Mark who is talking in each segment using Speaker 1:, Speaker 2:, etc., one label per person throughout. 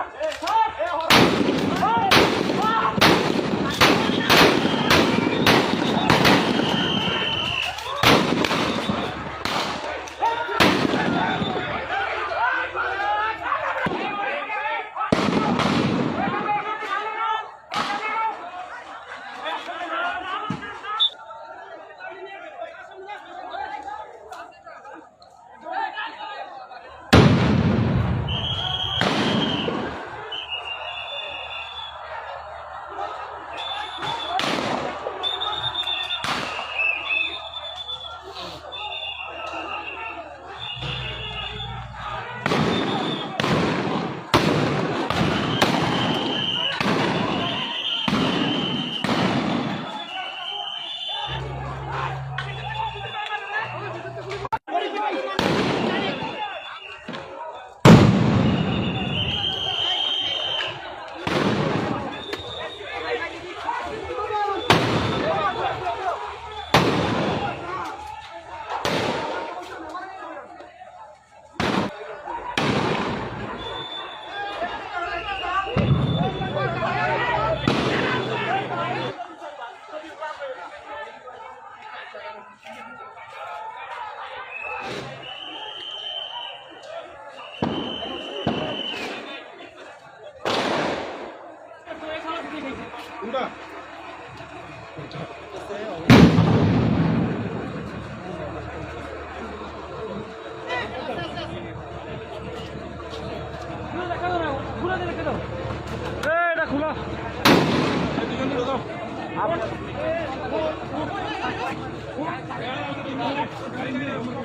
Speaker 1: out.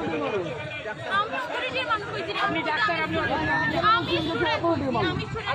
Speaker 1: আমি স্টুডেন্টের মানুষ কইছি না। আমি স্টুডেন্ট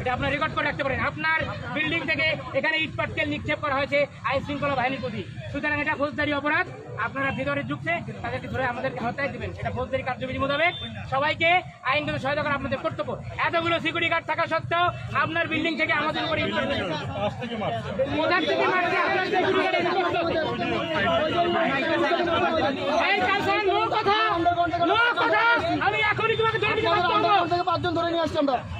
Speaker 2: এটা আপনার রেকর্ড করে রাখতে পারেন। আপনার বিল্ডিং থেকে এখানে ইট পাটকেল নিক্ষেপ করা হয়েছে আইন শৃঙ্খলা বাহিনীর প্রতি। সুতরাং এটা ফৌজদারি অপরাধ। আপনারা ভিতরে ঢুকছে, তাদেরকে ধরে আমাদেরকে হত্যায় দেবেন। এটা ফৌজদারি কার্যবিধি মোতাবেক। সবাইকে আইনগত সহায়তা করা আপনাদের কর্তব্য। এতগুলো সিকিউরিটি গার্ড থাকা সত্ত্বেও আপনার বিল্ডিং থেকে আমাদের উপরে থেকে। আমি এখনই তোমাকে ধরে
Speaker 3: নিয়ে আসছি আমরা।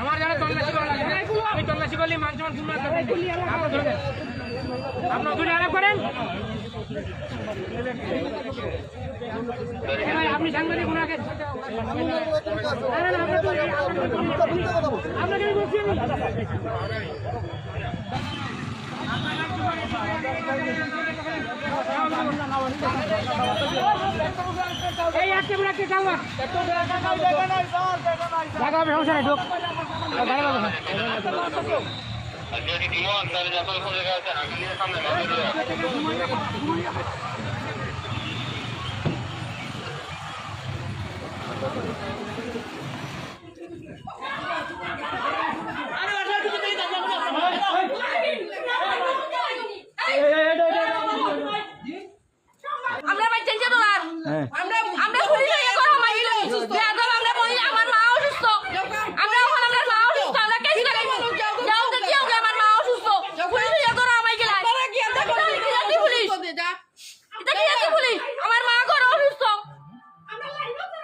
Speaker 2: আমার যারা তল্লাশি করা লাগে। আমি তল্লাশি করলে মান ধরে যান দুটো আলাপ করেন আপনি সাংবাদিক ওনাকে। এই আজকে বলে একটা কালবার দেখা হবে সমস্যা নেই ঢোক গাড়ি পাবো না
Speaker 4: যদি ডিমন তাহলে যত ফোন লেখা আছে হাকিমের সামনে মামলা দিয়ে রাখো।
Speaker 1: আমরা বাচ্চা চেয়ে তোমার আমরা আমরা পুলিশ হয়ে করো মাইলো বেয়াদব আমরা বলি আমার মা অসুস্থ আমরা ওখানে আমার মা অসুস্থ আমরা কেস করে যাও দেখি ওকে আমার মা অসুস্থ পুলিশ হয়ে করো আমায় গেলা এটা কি পুলিশ এটা কি আছে পুলিশ আমার মা ঘর অসুস্থ আমরা লাই সত্য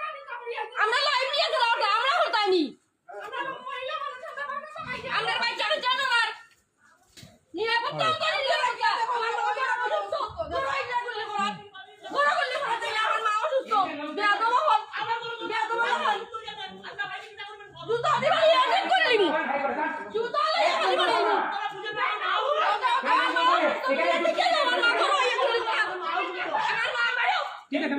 Speaker 1: করে নিয়ে গেছে আমার মা অসুস্থ ধরো এটা করলে করা ধরো করলে করা তাইলে আমার মা অসুস্থ বেয়াদব হল বেয়াদব হল জুতো দিবা ইয়ার করে লিমু জুতো দিবা ইয়ার করে লিমু আমার মা অসুস্থ বেয়াদব কে আমার মা ধরো ইয়ে করে করা আমার মা মারো
Speaker 2: ঠিক আছে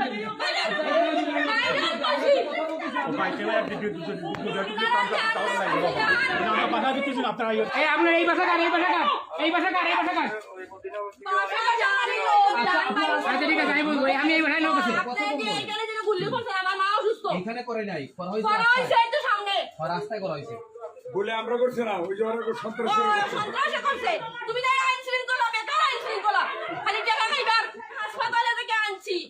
Speaker 2: এই আপনার এই বাসা কার এই বাসা কার এই কার কার আচ্ছা ঠিক আছে আমি বলব আমি এই
Speaker 1: এখানে
Speaker 5: করে নাই রাস্তায়।
Speaker 1: এই তো সামনে
Speaker 5: রাস্তায় করা হয়েছে
Speaker 6: বলে আমরা করছি না ওই যে সন্ত্রাসী করছে
Speaker 1: তুমি তাই আইন শৃঙ্খলা বেকার আইন শৃঙ্খলা খালি টাকা খাইবার হাসপাতালে থেকে আনছি দেখিয়ে যাও
Speaker 2: আচ্ছা ঠিক আছে আমরা এই লোক ধরবো এই বাসায় লোক ঢুকছে তো।
Speaker 1: এই গায়ে বাসা বাড়াটি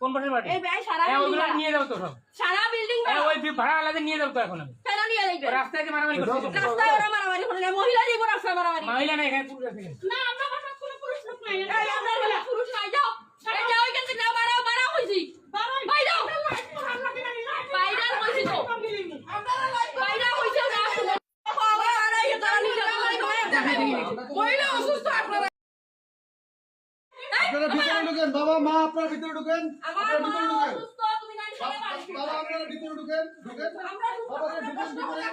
Speaker 2: কোন বাসার বাড়ি ওইগুলো
Speaker 1: বিল্ডিং
Speaker 2: নিয়ে যাব তো সব।
Speaker 1: সারা বিল্ডিং
Speaker 2: হ্যাঁ ওই ভাড়া আলাদা নিয়ে যাব তো এখন আমি।
Speaker 1: কেন নিয়ে যাইবে?
Speaker 2: রাস্তায় মারামারি করছে
Speaker 1: রাস্তায় ওরা মারামারি করে না। মহিলা দিব রাস্তায় মারামারি।
Speaker 2: মহিলা না এখানে পুরুষ আছে।
Speaker 1: না আমরা বাসা কোনো পুরুষ লোক নাই এই আমরা বলে পুরুষ নাই যাও এই যাও এখান থেকে বাড়াও বাড়াও কইছি বাইরাও বাইরা কইছি তো বাইরা কইছে না পাওয়া আর এই তারা নিজে মহিলা অসুস্থ আপনারা
Speaker 3: আপনারা ভিতরে ঢুকেন বাবা মা আপনারা ভিতরে ঢুকেন।
Speaker 1: আমার
Speaker 3: আপনারা ভিতরে ঢুকেন। বাবা আপনারা ভিতরে ঢুকেন ঢুকেন। বাবা ঢুকেন ভিতরে